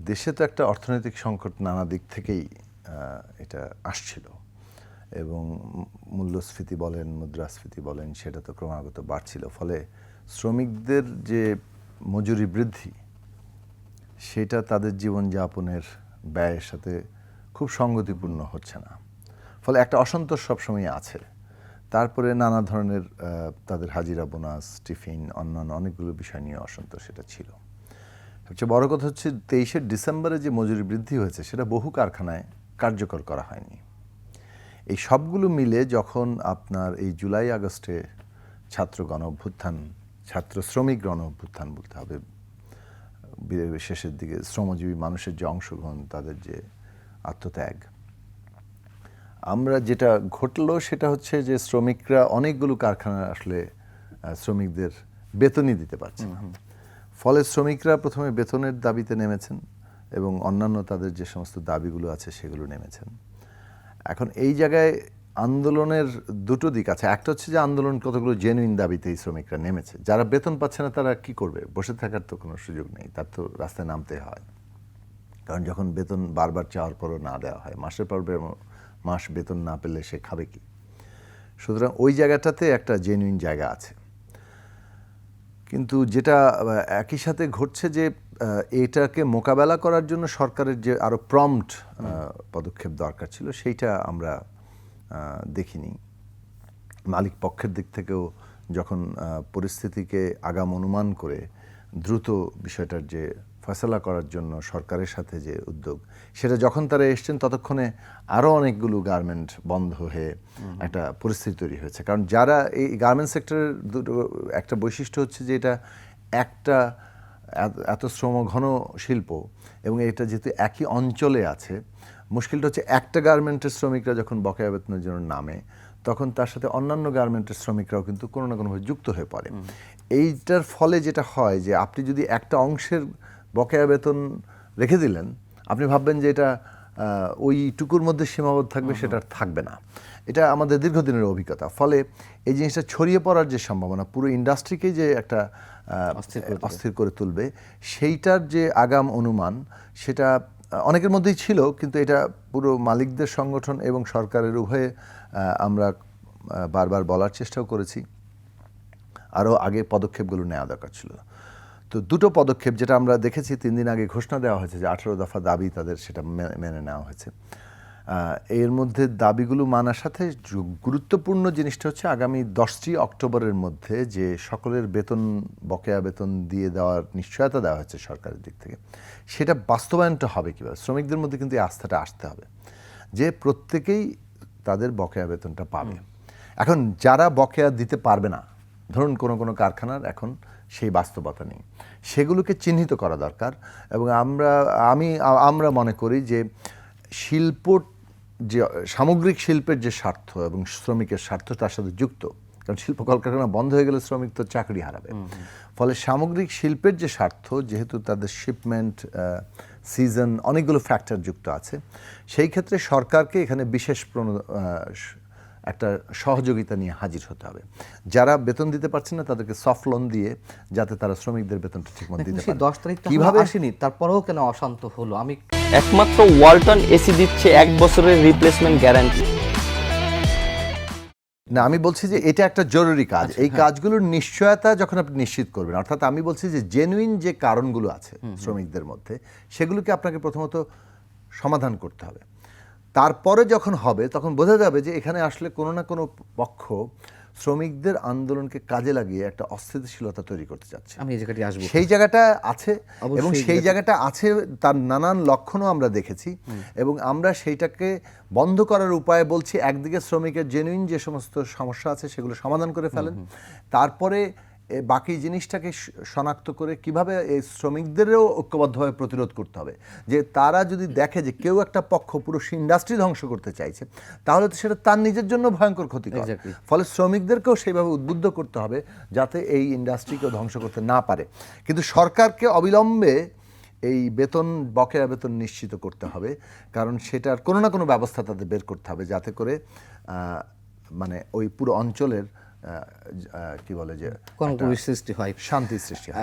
দেশে তো একটা অর্থনৈতিক সংকট নানা দিক থেকেই এটা আসছিল। এবং মূল্যস্ফীতি বলেন, মুদ্রাস্ফীতি বলেন, সেটা তো ক্রমাগত বাড়ছিল। ফলে শ্রমিকদের যে মজুরি বৃদ্ধি, সেটা তাদের জীবনযাপনের ব্যয়ের সাথে খুব সঙ্গতিপূর্ণ হচ্ছে না। ফলে একটা অসন্তোষ সবসময় আছে। তারপরে নানা ধরনের তাদের হাজিরা, বোনাস, টিফিন, অন্যান্য অনেকগুলো বিষয় নিয়ে অসন্তোষ সেটা ছিল। সবচেয়ে বড় কথা হচ্ছে তেইশে ডিসেম্বরে যে মজুরি বৃদ্ধি হয়েছে, সেটা বহু কারখানায় কার্যকর করা হয়নি। এই সবগুলো মিলে যখন আপনার এই জুলাই আগস্টে ছাত্র গণ অভ্যুত্থান, ছাত্র শ্রমিক গণ অভ্যুত্থান বলতে হবে, শেষের দিকে শ্রমজীবী মানুষের যে অংশগ্রহণ, তাদের যে আত্মত্যাগ। আমরা যেটা ঘটলো, সেটা হচ্ছে যে শ্রমিকরা অনেকগুলো কারখানা আসলে শ্রমিকদের বেতনই দিতে পারছে না। ফলে শ্রমিকরা প্রথমে বেতনের দাবিতে নেমেছেন এবং অন্যান্য তাদের যে সমস্ত দাবিগুলো আছে সেগুলো নেমেছেন। এখন এই জায়গায় আন্দোলনের দুটো দিক আছে। একটা হচ্ছে যে আন্দোলন কতগুলো জেনুইন দাবিতে এই শ্রমিকরা নেমেছে। যারা বেতন পাচ্ছে না তারা কি করবে? বসে থাকার তো কোনো সুযোগ নেই, তার তো রাস্তায় নামতে হয়। কারণ যখন বেতন বারবার চাওয়ার পরও না দেওয়া হয়, মাসের পর মাস বেতন না পেলে সে খাবে কি? সুতরাং ওই জায়গাটাতে একটা জেনুইন জায়গা আছে। কিন্তু যেটা একই সাথে ঘটছে যে এটাকে মোকাবেলা করার জন্য সরকারের যে আরও প্রম্পট পদক্ষেপ দরকার ছিল, সেইটা আমরা দেখিনি। মালিক পক্ষের দিক থেকেও যখন পরিস্থিতিকে আগাম অনুমান করে দ্রুত বিষয়টার যে ফয়সলা করার জন্য সরকারের সাথে যে উদ্যোগ সেটা যখন তারা এসছেন ততক্ষণে আরও অনেকগুলো গার্মেন্ট বন্ধ হয়ে একটা পরিস্থিতি তৈরি হয়েছে। কারণ যারা এই গার্মেন্ট সেক্টরের দুটো একটা বৈশিষ্ট্য হচ্ছে যে এটা একটা এত- এত শ্রমঘন শিল্প এবং এটা যেহেতু একই অঞ্চলে আছে মুশকিলটা হচ্ছে একটা গার্মেন্টের শ্রমিকরা যখন বকেয়া বেতনের জন্য নামে তখন তার সাথে অন্যান্য গার্মেন্টের শ্রমিকরাও কিন্তু কোনো না কোনোভাবে যুক্ত হয়ে পড়ে। এইটার ফলে যেটা হয় যে আপনি যদি একটা অংশের বকেয়া বেতন রেখে দিলেন আপনি ভাববেন যে এটা আহ, ওইটুকুর মধ্যে সীমাবদ্ধ থাকবে সেটা আর থাকবে না। এটা আমাদের দীর্ঘদিনের অভিজ্ঞতা। ফলে এই জিনিসটা ছড়িয়ে পড়ার যে সম্ভাবনা পুরো ইন্ডাস্ট্রিকে যে একটা অস্থির করে তুলবে। সেইটার যে আগাম অনুমান সেটা অনেকের মধ্যেই ছিল কিন্তু এটা পুরো মালিকদের সংগঠন এবং সরকারের উভয়ে আমরা বারবার বলার চেষ্টাও করেছি। আরও আগে পদক্ষেপগুলো নেওয়া দরকার ছিল। তো দুটো পদক্ষেপ যেটা আমরা দেখেছি তিন দিন আগে ঘোষণা দেওয়া হয়েছে যে আঠারো দফা দাবি তাদের সেটা মেনে নেওয়া হয়েছে। এর মধ্যে দাবিগুলো মানার সাথে গুরুত্বপূর্ণ জিনিসটা হচ্ছে আগামী দশটি অক্টোবরের মধ্যে যে সকলের বেতন বকেয়া বেতন দিয়ে দেওয়ার নিশ্চয়তা দেওয়া হয়েছে সরকারের দিক থেকে সেটা বাস্তবায়নটা হবে কীভাবে? শ্রমিকদের মধ্যে কিন্তু এই আস্থাটা আসতে হবে যে প্রত্যেকেই তাদের বকেয়া বেতনটা পাবে। এখন যারা বকেয়া দিতে পারবে না ধরুন কোনো কোনো কারখানার এখন সেই বাস্তবতা নেই। সেগুলোকে চিহ্নিত করা দরকার এবং আমরা আমি আমরা মনে করি যে শিল্প যে সামগ্রিক শিল্পের যে স্বার্থ এবং শ্রমিকের স্বার্থ তার সাথে যুক্ত কারণ শিল্প কলকারখানা বন্ধ হয়ে গেলে শ্রমিক তো চাকরি হারাবে। ফলে সামগ্রিক শিল্পের যে স্বার্থ যেহেতু তাদের শিপমেন্ট সিজন অনেকগুলো ফ্যাক্টর যুক্ত আছে সেই ক্ষেত্রে সরকারকে এখানে বিশেষ একটা সহযোগিতা নিয়ে হাজির হতে হবে। যারা বেতন দিতে পারছে না তাদেরকে সফট লোন দিয়ে যাতে তারা শ্রমিকদের বেতনটা ঠিকমতো দিতে পারে। দশ তারিখ কীভাবে? কীভাবে আসেনি তারপরেও কেন অশান্ত হলো? আমি একমাত্র ওয়ালটন এসি দিচ্ছে এক বছরের রিপ্লেসমেন্ট গ্যারান্টি না আমি বলছি যে এটা একটা জরুরি কাজ। এই কাজগুলোর নিশ্চয়তা যখন আপনি নিশ্চিত করবেন অর্থাৎ আমি বলছি যে জেনুইন যে কারণগুলো আছে শ্রমিকদের মধ্যে সেগুলোকে আপনাকে প্রথমত সমাধান করতে হবে। তারপরে যখন হবে তখন বোঝা যাবে যে এখানে আসলে কোনো না কোনো পক্ষ শ্রমিকদের আন্দোলনকে কাজে লাগিয়ে একটা অস্থিতিশীলতা তৈরি করতে চাচ্ছে। আমি এই জায়গাটি আসব। সেই জায়গাটা আছে এবং সেই জায়গাটা আছে তার নানান লক্ষণও আমরা দেখেছি এবং আমরা সেইটাকে বন্ধ করার উপায় বলছি একদিকে শ্রমিকের জেনুইন যে সমস্ত সমস্যা আছে সেগুলো সমাধান করে ফেলেন। তারপরে বাকি জিনিসটাকে শনাক্ত করে কীভাবে এই শ্রমিকদেরও ঐক্যবদ্ধভাবে প্রতিরোধ করতে হবে? যে তারা যদি দেখে যে কেউ একটা পক্ষ পুরো ইন্ডাস্ট্রি ধ্বংস করতে চাইছে তাহলে তো সেটা তার নিজের জন্য ভয়ঙ্কর ক্ষতি Exactly. ফলে শ্রমিকদেরকেও সেইভাবে উদ্বুদ্ধ করতে হবে যাতে এই ইন্ডাস্ট্রিকেও ধ্বংস করতে না পারে। কিন্তু সরকারকে অবিলম্বে এই বেতন বকেয়া বেতন নিশ্চিত করতে হবে কারণ সেটার কোনো না কোনো ব্যবস্থা তাদের বের করতে হবে যাতে করে মানে ওই পুরো অঞ্চলের কি বলে যে কোন সৃষ্টি হয়। শান্তি সৃষ্টি হয়।